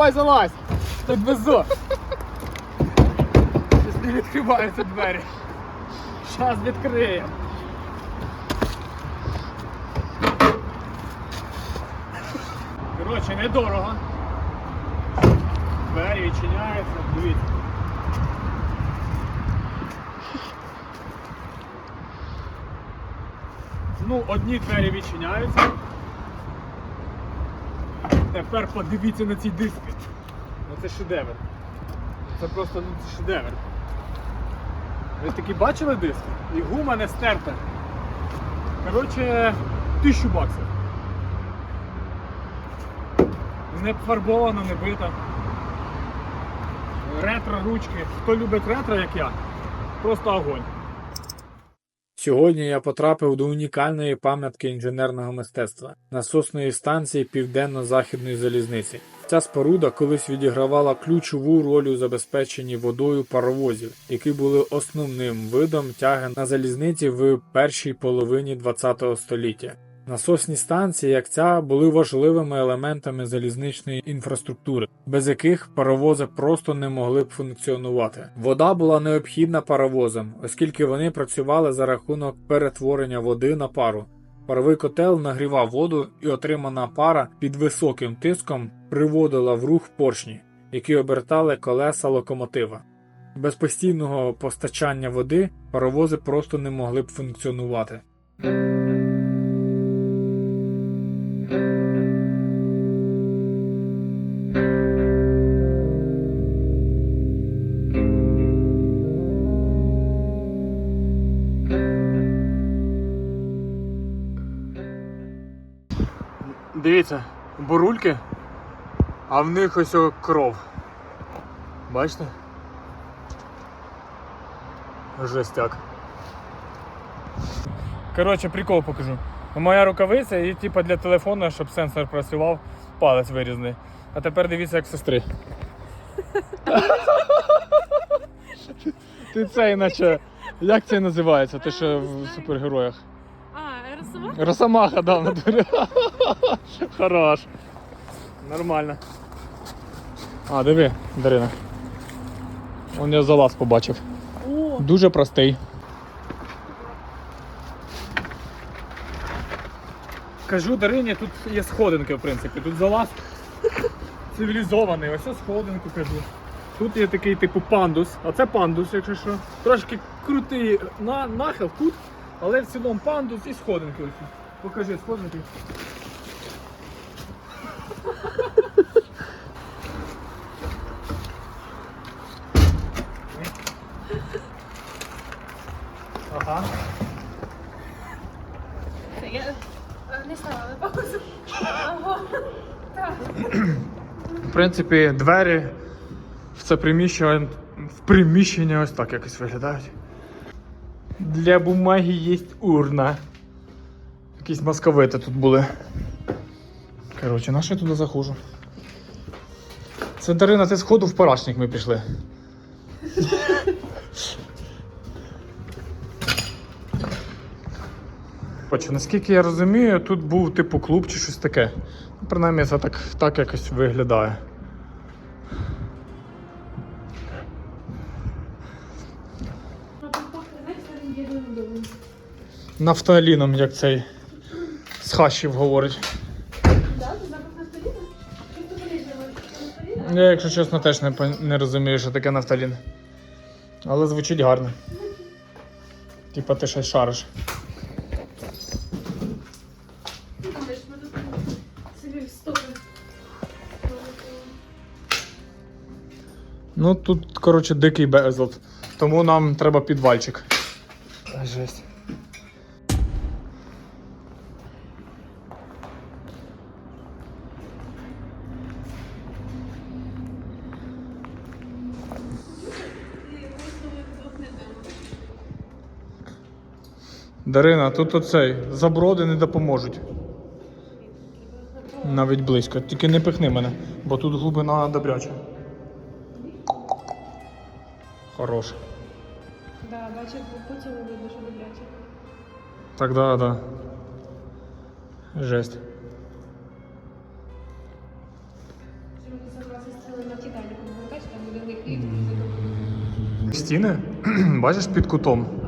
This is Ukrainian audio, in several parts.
Ковбой залазь! Тут везу! Щось не відкриваються двері. Зараз відкриємо. Коротше, недорого. Двері відчиняються, дивіться. Ну, одні двері відчиняються. Тепер подивіться на ці диски. Ну це шедевр. Це просто ну, це шедевр. Ви такі бачили диски? І гума не стерта. Коротше, тисячу баксів. Не фарбовано, не бита. Ретро ручки. Хто любить ретро, як я, просто огонь. Сьогодні я потрапив до унікальної пам'ятки інженерного мистецтва насосної станції Південно-Західної залізниці. Ця споруда колись відігравала ключову роль у забезпеченні водою паровозів, які були основним видом тяги на залізниці в першій половині ХХ століття. Насосні станції, як ця, були важливими елементами залізничної інфраструктури, без яких паровози просто не могли б функціонувати. Вода була необхідна паровозам, оскільки вони працювали за рахунок перетворення води на пару. Паровий котел нагрівав воду, і отримана пара під високим тиском приводила в рух поршні, які обертали колеса локомотива. Без постійного постачання води паровози просто не могли б функціонувати. Дивіться, бурульки, а в них ось кров. Бачите? Жестяк. Коротше, прикол покажу. Моя рукавиця і типу для телефону, щоб сенсор працював, палець вирізаний. А тепер дивіться, як сестри. Ти це іначе. Як це називається? Ти що в супергероях? А, Росомах? Росомаха, да, в натурі. Хорош. Нормально. А, диви, Дарина. Он я залаз побачив. О, Дуже простий. Кажу Дарині, тут є сходинки, в принципі. Тут залаз цивілізований. Ось ось сходинку кажу. Тут є такий типу пандус, а це пандус, якщо що. Трошки крутий на, нахил тут, але в цілому пандус і сходинки ось. Покажи сходинки. Ага. я е, не ставила паузу. Ага. В принципі, двері в це приміщення, в приміщення ось так якось виглядають. Для бумаги є урна. Якісь московити тут були. Коротше, на що я туди заходжу? Це Дарина, це сходу в парашник ми пішли. Коротше, наскільки я розумію, тут був типу клуб чи щось таке. Принаймні це так, так якось виглядає. Нафталіном, як цей з хащів говорить. Я, якщо чесно, теж не, не розумію, що таке нафталін. Але звучить гарно. Типа ти щось шариш. Ну тут, коротше, дикий безлад. Тому нам треба підвальчик. Жесть. Дарина, тут оцей заброди не допоможуть. Навіть близько. Тільки не пихни мене, бо тут глибина добряча. Хорош. Так, бачиш, по цьому видно, що добряче. Так, так, так. Жесть. Стіни? Бачиш під кутом?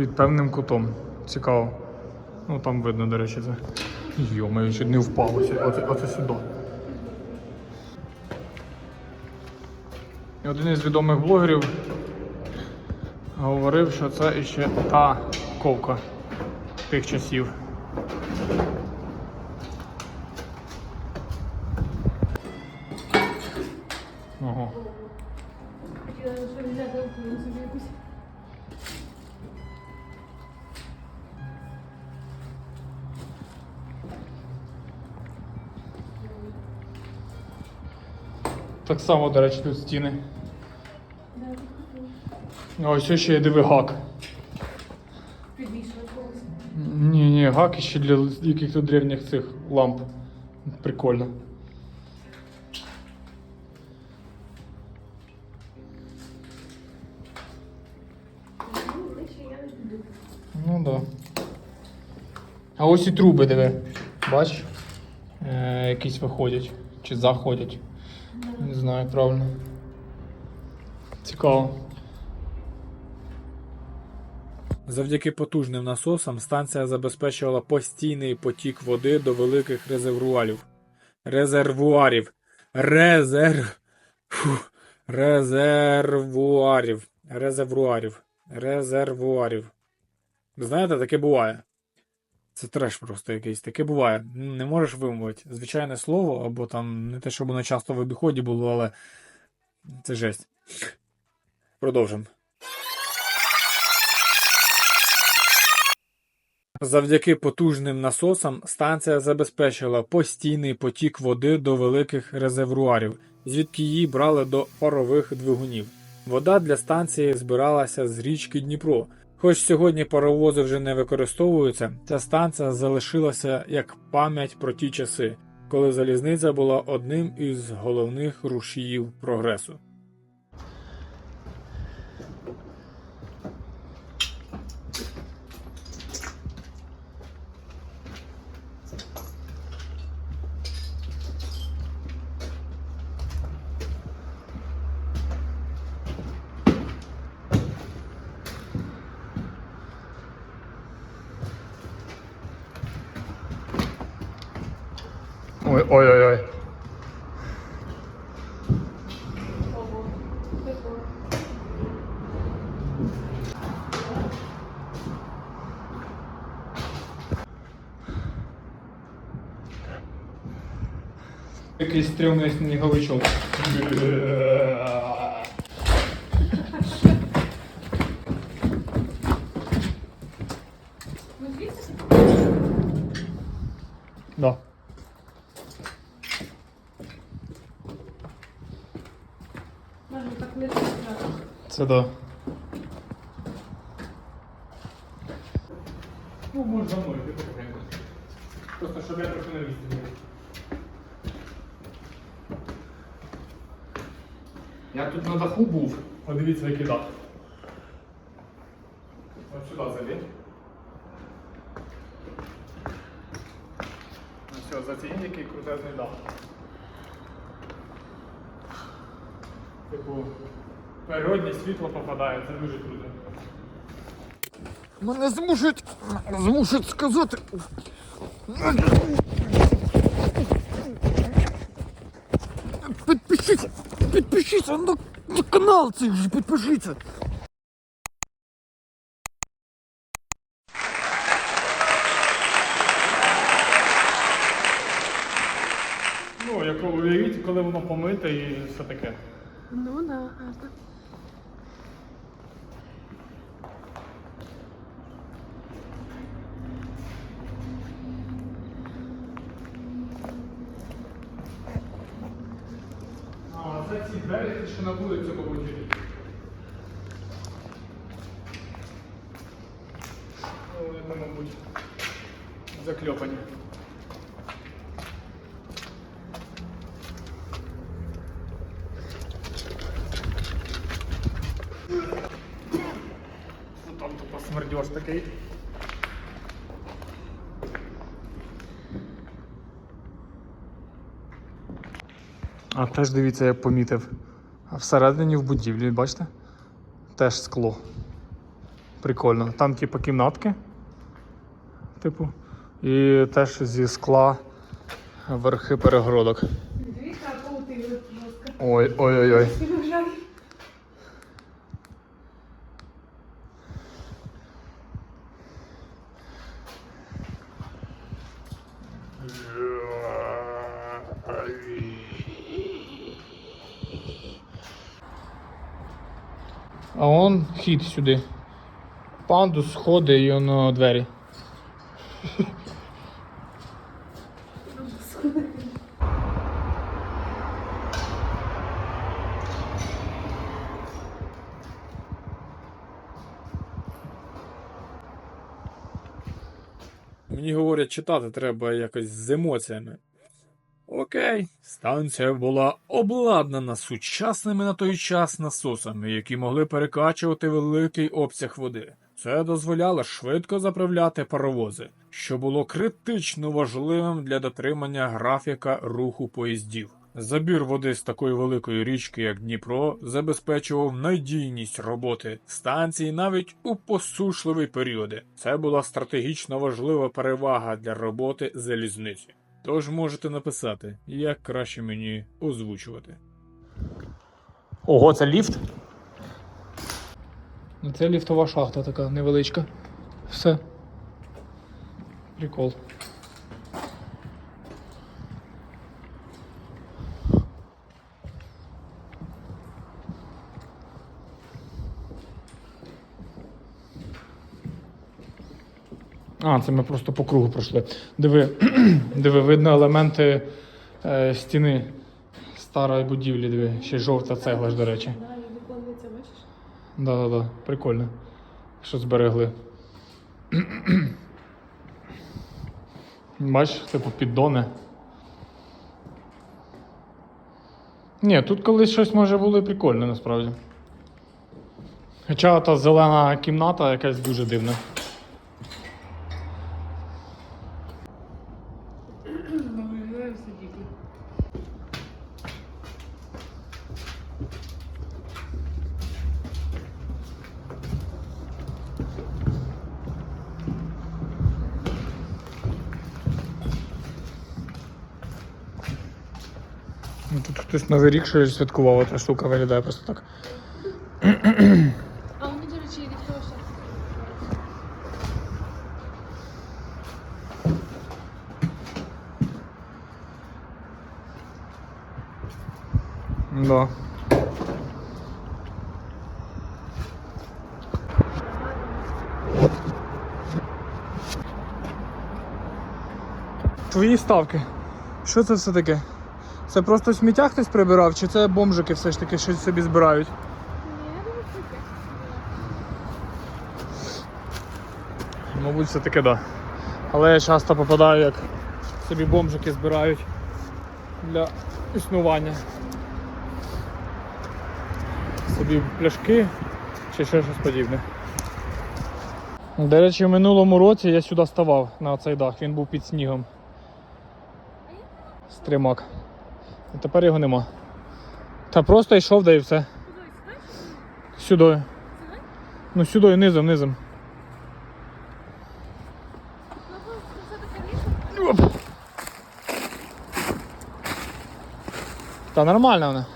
Під певним кутом. Цікаво. Ну там видно, до речі, це. Йо, ще не впалося. Оце, оце сюди. Один із відомих блогерів говорив, що це іще та ковка тих часів. Так само, до речі, тут стіни. Ось ще є диви гак. Підвішувати когось. Ні, ні, гак ще для яких-то древніх цих ламп. Прикольно. Ну. Ну да. А ось і труби, диви. Бач? Е, якісь виходять. Чи заходять. Не знаю, правильно. Цікаво. Завдяки потужним насосам станція забезпечувала постійний потік води до великих резервуарів. Резервуарів. Резерв. Фу. Резервуарів. Резервуарів. Резервуарів. Знаєте, таке буває. Це треш просто якийсь. Таке буває. Не можеш вимовити. Звичайне слово, або там не те, щоб воно часто в обіході було, але це жесть. Продовжимо. Завдяки потужним насосам станція забезпечила постійний потік води до великих резервуарів, звідки її брали до парових двигунів. Вода для станції збиралася з річки Дніпро. Хоч сьогодні паровози вже не використовуються, ця станція залишилася як пам'ять про ті часи, коли залізниця була одним із головних рушіїв прогресу. Якийсь стрімний сніговичок. Це да. Ну, можна мною, ти потихеньку. Просто щоб я трохи на місці був. Я тут на даху був. Подивіться, який дах. От сюди залізь. Ну все, зацінь, який крутезний дах. Типу, природне світло попадає, це дуже круто. Мене змушують, змушують сказати. Підпишіться, підпишіться на, на канал цей же, підпишіться. Ну, як уявіть, коли воно помите і все таке. Ну, да, гарно. Ці двері, ті, що на вулицю побудуть. Ну, мабуть, закльопані. Ну, там тупо смердеж такий. А теж дивіться, я помітив. А всередині в будівлі, бачите? Теж скло. Прикольно. Там, типу, кімнатки. Типу. І теж зі скла верхи перегородок. Ой-ой-ой. А он хід сюди. Пандус, сходи і воно двері. Мені говорять, читати треба якось з емоціями. Окей, станція була обладнана сучасними на той час насосами, які могли перекачувати великий обсяг води. Це дозволяло швидко заправляти паровози, що було критично важливим для дотримання графіка руху поїздів. Забір води з такої великої річки, як Дніпро, забезпечував надійність роботи станції навіть у посушливі періоди. Це була стратегічно важлива перевага для роботи залізниці. Тож можете написати, як краще мені озвучувати. Ого, це ліфт? Це ліфтова шахта така невеличка. Все. Прикол. А, це ми просто по кругу пройшли. Диви, диви видно елементи е, стіни старої будівлі, диви. Ще жовта цегла ж, до речі. Да, да, да. Прикольно. Що зберегли. Бачиш, типу піддони. Ні, тут колись щось може було і прикольне насправді. Хоча та зелена кімната якась дуже дивна. Ну, виглядає все дико. Ну, Тут хтось новий рік щось святкував, та штука виглядає просто так. А вони, до речі, від того, що Да. Твої ставки. Що це все таке? Це просто сміття хтось прибирав, чи це бомжики все ж таки щось собі збирають? Таке. Мабуть, все таки да. Але я часто попадаю, як собі бомжики збирають для існування. Собі пляшки чи ще щось подібне. До речі, в минулому році я сюди ставав на цей дах, він був під снігом. Стримак. І тепер його нема. Та просто йшов, да і все. Сюди. Ну сюди, низом, низом. Та нормально вона.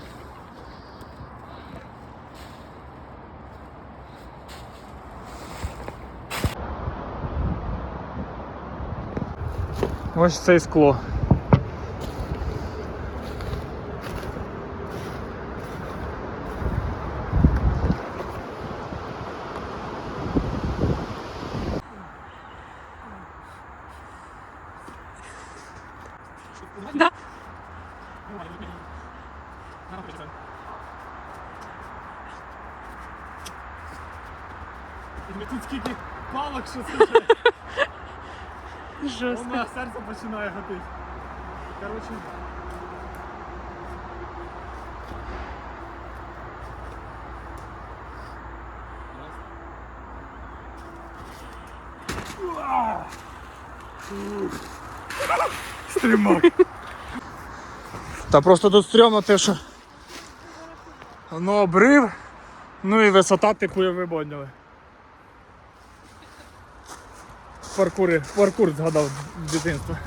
Ось це і скло. Тут скільки палок, що це Жорстко. Воно серце починає гатити. Коротше. Стрімак. Та просто тут стрьомно те, що воно обрив Ну і висота, типу, ви поняли. Паркури, паркур згадав дитинство.